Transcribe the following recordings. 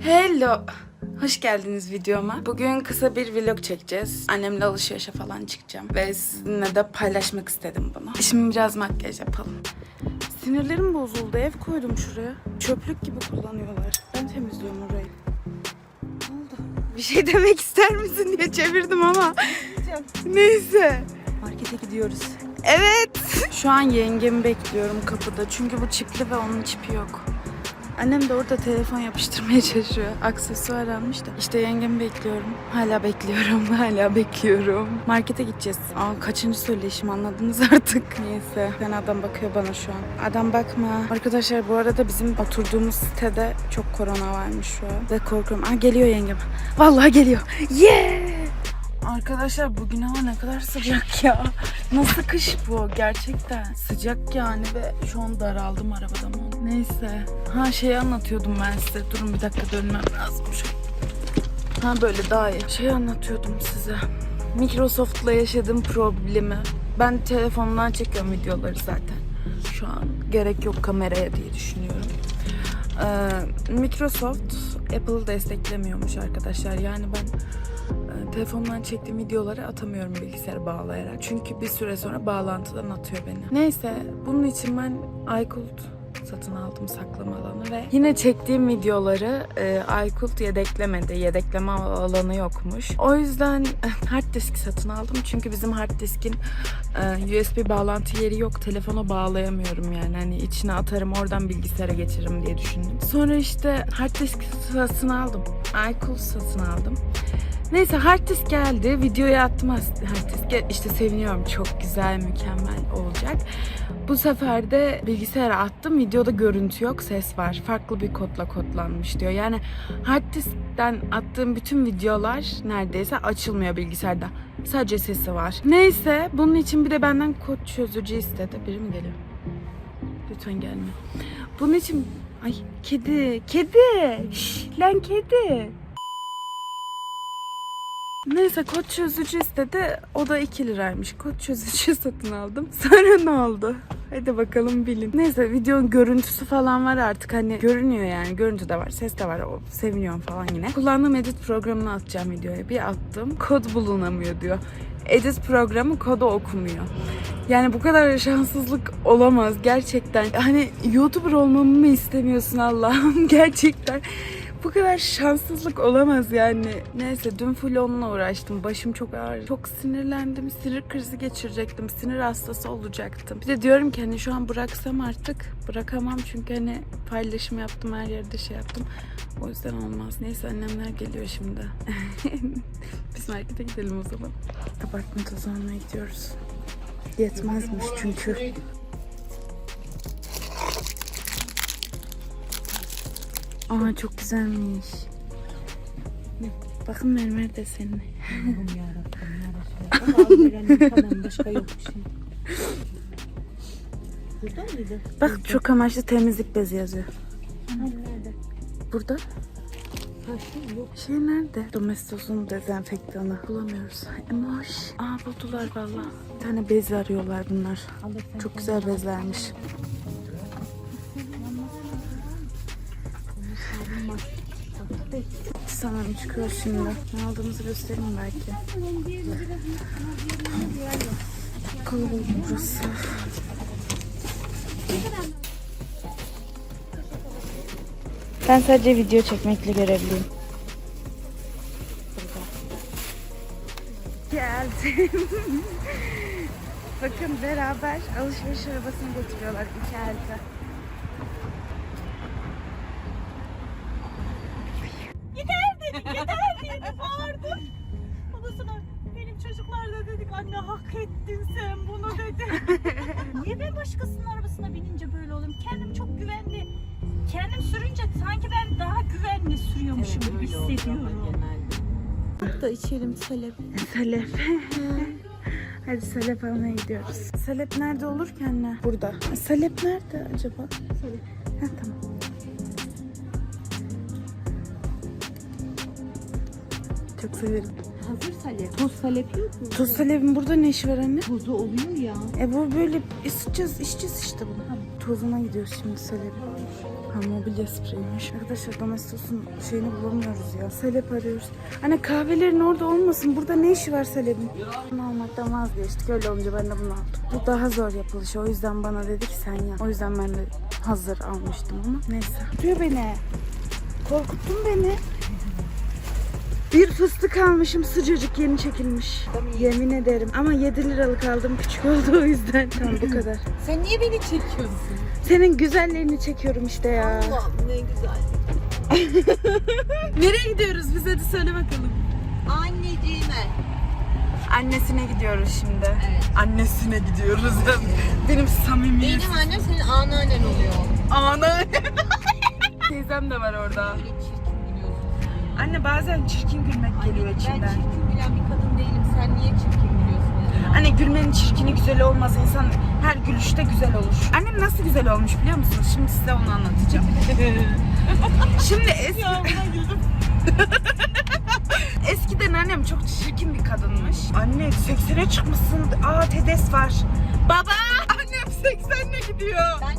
Hello. Hoş geldiniz videoma. Bugün kısa bir vlog çekeceğiz. Annemle alışverişe falan çıkacağım. Ve sizinle de paylaşmak istedim bunu. Şimdi biraz makyaj yapalım. Sinirlerim bozuldu. Ev koydum şuraya. Çöplük gibi kullanıyorlar. Ben temizliyorum orayı. Ne oldu? Bir şey demek ister misin diye çevirdim ama. Neyse. Markete gidiyoruz. Evet. Şu an yengemi bekliyorum kapıda. Çünkü bu çipli ve onun çipi yok. Annem de orada telefon yapıştırmaya çalışıyor. Aksesuar almış da. İşte yengemi bekliyorum. Hala bekliyorum. Hala bekliyorum. Markete gideceğiz. Aa, kaçıncı söyleyişim anladınız artık. Neyse. Ben adam bakıyor bana şu an. Adam bakma. Arkadaşlar bu arada bizim oturduğumuz sitede çok korona varmış şu an. Ve korkuyorum. Aa geliyor yengem. Vallahi geliyor. Yeah! Arkadaşlar bugün hava ne kadar sıcak ya. Nasıl kış bu gerçekten. Sıcak yani ve şu an daraldım arabada mı? Neyse. Ha şeyi anlatıyordum ben size. Durun bir dakika dönmem lazım. Ha böyle daha iyi. Şey anlatıyordum size. Microsoft'la yaşadığım problemi. Ben telefondan çekiyorum videoları zaten. Şu an gerek yok kameraya diye düşünüyorum. Ee, Microsoft Apple'ı desteklemiyormuş arkadaşlar. Yani ben e, telefondan çektiğim videoları atamıyorum bilgisayara bağlayarak. Çünkü bir süre sonra bağlantıdan atıyor beni. Neyse bunun için ben iCloud satın aldım saklama alanı ve yine çektiğim videoları e, iCloud yedeklemedi. Yedekleme alanı yokmuş. O yüzden eh, hard disk satın aldım. Çünkü bizim hard diskin e, USB bağlantı yeri yok. Telefona bağlayamıyorum yani. Hani içine atarım oradan bilgisayara geçiririm diye düşündüm. Sonra işte hard disk satın aldım. iCloud satın aldım. Neyse hard disk geldi. Videoya attım hard diske. İşte seviniyorum. Çok güzel, mükemmel olacak. Bu sefer de bilgisayara attım. Videoda görüntü yok, ses var. Farklı bir kodla kodlanmış diyor. Yani hard diskten attığım bütün videolar neredeyse açılmıyor bilgisayarda. Sadece sesi var. Neyse bunun için bir de benden kod çözücü istedi. Biri mi geliyor? Lütfen gelme. Bunun için... Ay kedi, kedi. Şş, lan kedi. Neyse kod çözücü istedi. O da 2 liraymış. Kod çözücü satın aldım. Sonra ne oldu? Hadi bakalım bilin. Neyse videonun görüntüsü falan var artık hani görünüyor yani. Görüntü de var, ses de var. O, seviniyorum falan yine. Kullandığım edit programını atacağım videoya. Bir attım. Kod bulunamıyor diyor. Edit programı kodu okumuyor. Yani bu kadar şanssızlık olamaz gerçekten. Hani YouTuber olmamı mı istemiyorsun Allah'ım gerçekten. Bu kadar şanssızlık olamaz yani. Neyse dün full onunla uğraştım. Başım çok ağrıyor. Çok sinirlendim. Sinir krizi geçirecektim. Sinir hastası olacaktım. Bir de diyorum ki hani şu an bıraksam artık bırakamam çünkü hani paylaşım yaptım her yerde şey yaptım. O yüzden olmaz. Neyse annemler geliyor şimdi. Biz markete gidelim o zaman. Apartman tozu almaya gidiyoruz. Yetmezmiş çünkü. Aa çok güzelmiş. Bakın mermer deseni. Allah'ım yarabbim yarabbim. Ama Alperen'in tamam başka yok bir şey. Burada mıydı? Bak çok amaçlı temizlik bezi yazıyor. Nerede? Burada Ha şu yok. şey nerede? Domestos'un dezenfektanı bulamıyoruz. Emoş. Aa buldular valla. Bir tane bez arıyorlar bunlar. Çok güzel bezlermiş. Sanırım çıkıyor şimdi. Ne aldığımızı göstereyim belki. Kalabalık burası. Ben sadece video çekmekle görevliyim. Geldim. Bakın beraber alışveriş arabasını götürüyorlar iki elti. bağırdım. Ondan sonra benim çocuklar da dedik anne hak ettin sen bunu dedi. Niye ben başkasının arabasına binince böyle oluyorum? Kendim çok güvenli. Kendim sürünce sanki ben daha güvenli sürüyormuşum gibi hissediyorum. Da içelim Salep. Salep. Hadi salep almaya gidiyoruz. Salep nerede olur ki anne? Burada. Salep nerede acaba? Salep. Ha tamam. Çok severim. Hazır Salep. Toz Salep yok mu? Tuz salepin burada ne işi var anne? Tozu oluyor ya. E bu böyle ısıtacağız, içeceğiz işte bunu. Tozuna gidiyoruz şimdi salepin. Ha mobilya spreymiş. Arkadaşlar Domestos'un şeyini bulamıyoruz ya. Selep arıyoruz. Hani kahvelerin orada olmasın. Burada ne işi var Selep'in? Bunu almaktan vazgeçtik. Öyle olunca ben de bunu aldım. Bu daha zor yapılışı. O yüzden bana dedi ki sen yap. O yüzden ben de hazır almıştım ama. Neyse. Tutuyor beni. Korkuttun beni. Bir fıstık almışım sıcacık yeni çekilmiş. Yemin ederim. Ama 7 liralık aldım küçük oldu o yüzden. Tamam bu kadar. Sen niye beni çekiyorsun? Senin güzellerini çekiyorum işte ya. Allah ne güzel. Nereye gidiyoruz biz hadi söyle bakalım. Anneciğime. Annesine gidiyoruz şimdi. Evet. Annesine gidiyoruz. Benim samimiyet. Benim annem senin anneannen oluyor. Ana. Teyzem de var orada. Anne bazen çirkin gülmek geliyor Ben içimden. çirkin gülen bir kadın değilim. Sen niye çirkin gülüyorsun? acaba? Hani gülmenin çirkini güzel olmaz. İnsan her gülüşte güzel olur. Annem nasıl güzel olmuş biliyor musunuz? Şimdi size onu anlatacağım. Şimdi eski... Eskiden annem çok çirkin bir kadınmış. Anne 80'e çıkmışsın. Aa TEDES var. Baba! Annem 80'le gidiyor. Ben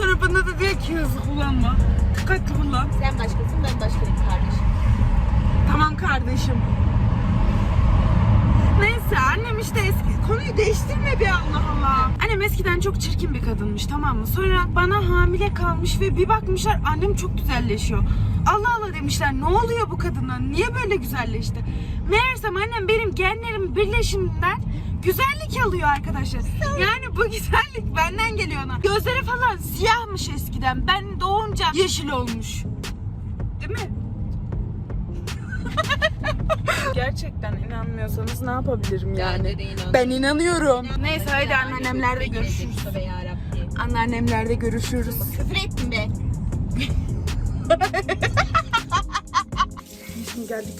Sonra bana da diyor ki hızlı kullanma. Dikkatli kullan. Sen başkasın ben başkayım kardeşim. Tamam kardeşim. Neyse annem işte eski konuyu değiştirme bir Allah Allah. Annem eskiden çok çirkin bir kadınmış tamam mı? Sonra bana hamile kalmış ve bir bakmışlar annem çok güzelleşiyor. Allah Allah demişler ne oluyor bu kadına? Niye böyle güzelleşti? Meğersem annem benim genlerim birleşiminden güzellik alıyor arkadaşlar. Yani bu güzellik benden geliyor ona. Gözleri falan siyahmış eskiden. Ben doğunca yeşil olmuş. Değil mi? Gerçekten inanmıyorsanız ne yapabilirim yani? Ben inanıyorum. Neyse hadi anneannemlerde görüşürüz. Anneannemlerde görüşürüz. Küfür ettin be. Şimdi geldik.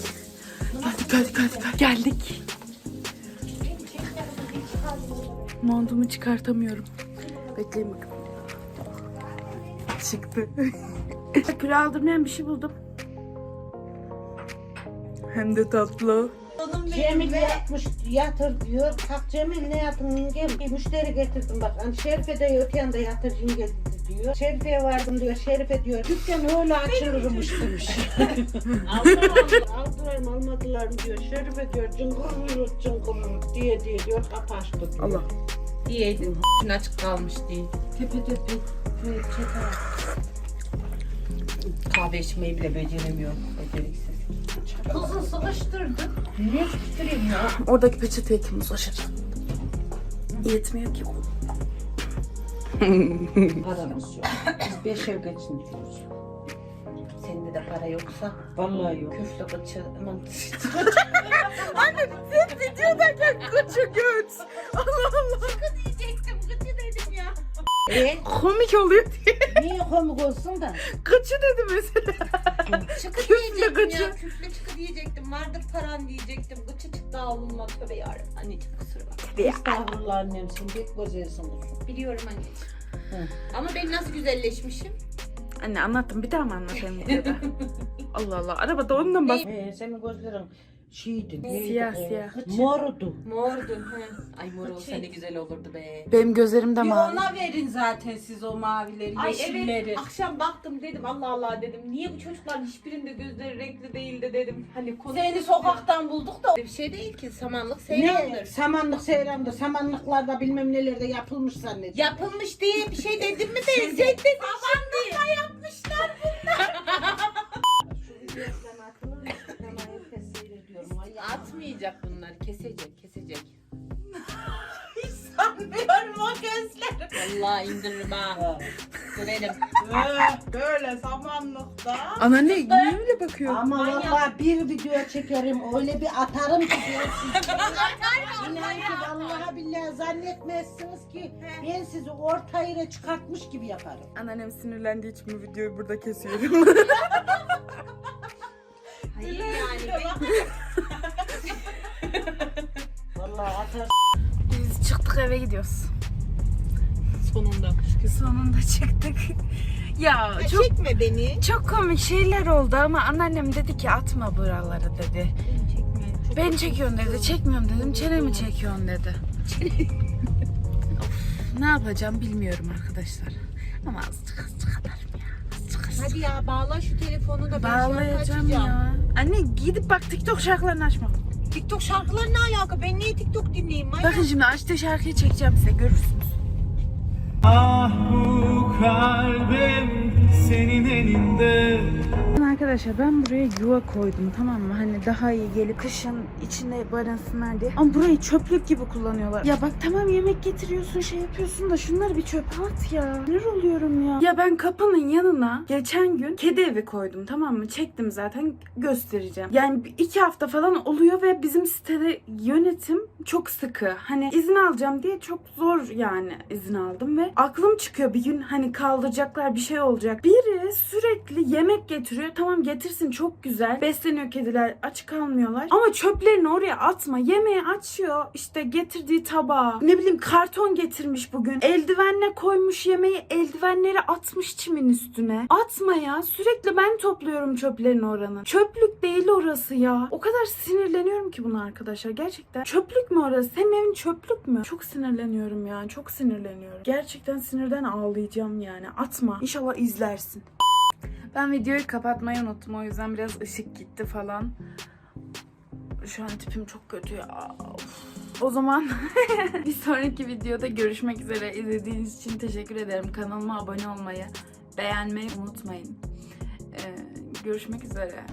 Geldik geldik geldik. Geldik. Montumu çıkartamıyorum. Bekleyin bakın. Çıktı. Kilo aldırmayan bir şey buldum. Hem de tatlı. Cemil yatmış yatır diyor. Kalk Cemil ne yatın. Bir müşteri getirdim bak. Hani Şerife de öte yanda yatır cingel dedi diyor. Şerife'ye vardım diyor. Şerife diyor. Dükkan öyle açılırmış demiş. Aldılar mı almadılar mı diyor. Şerife diyor cıngır yürüt cıngır diye diye diyor kapı açtı diyor. Allah. Diyeydin. açık kalmış değil. Tepe tepe. Şöyle çeker. Kahve içmeyi bile beceremiyor. Beceriksiz. Kızı sıkıştırdı. Niye sıkıştırayım ya? Oradaki peçeteye kim ulaşacak? Yetmiyor ki. Paramız yok. Biz beş ev geçiniyoruz. Sende de para yoksa Vallahi yok. küfle kaçı aman Videodayken kaçı göt. Allah Allah. diyecektim gıcı dedim ya. E, Komik oluyor diye. niye komik olsun da? Kaçı dedi mesela. Çıkı Küfle diyecektim gıcı. ya. Küfle çıkı diyecektim. Vardır paran diyecektim. Gıçı avlumla tövbe yarabbim. Anneciğim kusura bakma. Estağfurullah annem sen pek kızım. Biliyorum anneciğim. Hı. Ama ben nasıl güzelleşmişim? Anne anlattım bir daha mı anlatayım videoda? Allah Allah. Arabada ondan bas. Ee, senin gözlerin şeydi. neydi Siyah, o? siyah. Mordu. Mordu. He. Ay mor olsa ne güzel olurdu be. Benim gözlerim de Bir mavi. ona verin zaten siz o mavileri, Ay yeşilleri. evet akşam baktım dedim Allah Allah dedim. Niye bu çocukların hiçbirinde gözleri renkli değildi dedim. Hani Seni sokaktan bulduk da. Bir şey değil ki samanlık Ne? seyrandır. Samanlık seyrandır. Samanlıklarda bilmem nelerde yapılmış zannediyorum. Yapılmış diye bir şey dedim mi de dedin şimdi. yapmışlar. Şu Kesecek kesecek. Sanmıyorum o gözler. Vallahi indiririm ha. Görelim. Böyle samanlıkta. Ana ne? Niye öyle bakıyor? Ama valla bir video çekerim öyle bir atarım ki diyorsun. İnan ki vallahi billahi zannetmezsiniz ki ben sizi orta yere çıkartmış gibi yaparım. Anneannem sinirlendiği için bu videoyu burada kesiyorum. Hayır yani. Vallahi atar. Biz çıktık eve gidiyoruz. Sonunda. Sonunda çıktık. ya çok Çekme beni. çok komik şeyler oldu ama anneannem dedi ki atma buraları dedi. Çekme. Ben çekiyorum dedi. Çekmiyorum dedim. Çenemi çekiyorsun dedi. Of, Ne yapacağım bilmiyorum arkadaşlar. Ama azıcık azıcık atarım ya. Azıcık azıcık. Hadi ya bağla şu telefonu da ben Bağlayacağım ya. Anne gidip bak TikTok şarkılarını açma. TikTok şarkıları ne alaka? Ben niye TikTok dinleyeyim? Manyak. Bakın şimdi açtığı şarkıyı çekeceğim size görürsünüz. Ah bu kalbim senin elinde Arkadaşlar ben buraya yuva koydum tamam mı? Hani daha iyi gelip kışın içinde barınsınlar diye. Ama burayı çöplük gibi kullanıyorlar. Ya bak tamam yemek getiriyorsun şey yapıyorsun da şunları bir çöpe at ya. Sinir oluyorum ya. Ya ben kapının yanına geçen gün kedi evi koydum tamam mı? Çektim zaten göstereceğim. Yani iki hafta falan oluyor ve bizim sitede yönetim çok sıkı. Hani izin alacağım diye çok zor yani izin aldım ve aklım çıkıyor bir gün hani kaldıracaklar bir şey olacak. Biri sürekli yemek getiriyor. Tamam getirsin çok güzel. Besleniyor kediler aç kalmıyorlar. Ama çöplerini oraya atma. Yemeği açıyor. işte getirdiği tabağı. Ne bileyim karton getirmiş bugün. Eldivenle koymuş yemeği. Eldivenleri atmış çimin üstüne. Atma ya. Sürekli ben topluyorum çöplerini oranın. Çöplük değil orası ya. O kadar sinirleniyorum ki buna arkadaşlar. Gerçekten. Çöplük mü orası? Senin evin çöplük mü? Çok sinirleniyorum yani. Çok sinirleniyorum. Gerçekten sinirden ağlayacağım yani. Atma. İnşallah izlersin. Ben videoyu kapatmayı unuttum. O yüzden biraz ışık gitti falan. Şu an tipim çok kötü ya. Of. O zaman bir sonraki videoda görüşmek üzere. İzlediğiniz için teşekkür ederim. Kanalıma abone olmayı, beğenmeyi unutmayın. Ee, görüşmek üzere.